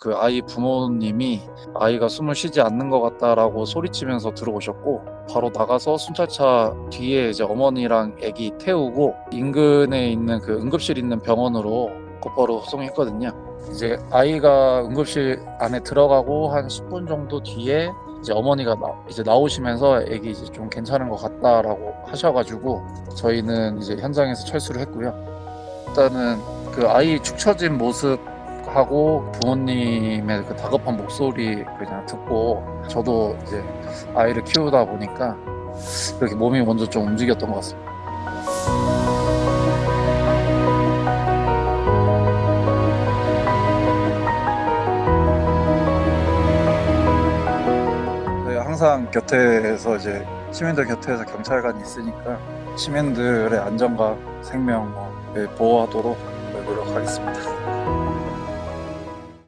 그 아이 부모님이 아이가 숨을 쉬지 않는 것 같다라고 소리치면서 들어오셨고 바로 나가서 순찰차 뒤에 이제 어머니랑 아기 태우고 인근에 있는 그 응급실 있는 병원으로 곧바로 후송했거든요. 이제 아이가 응급실 안에 들어가고 한 10분 정도 뒤에 이제 어머니가 나, 이제 나오시면서 아기 이제 좀 괜찮은 것 같다라고 하셔가지고 저희는 이제 현장에서 철수를 했고요. 일단은 그 아이 축 처진 모습 하고 부모님의 그 다급한 목소리 그냥 듣고 저도 이제 아이를 키우다 보니까 이렇게 몸이 먼저 좀 움직였던 것 같습니다. 항상 곁에서 이제 시민들 곁에서 경찰관이 있으니까 시민들의 안전과 생명 뭐, 네, 보호하도록 노력하겠습니다.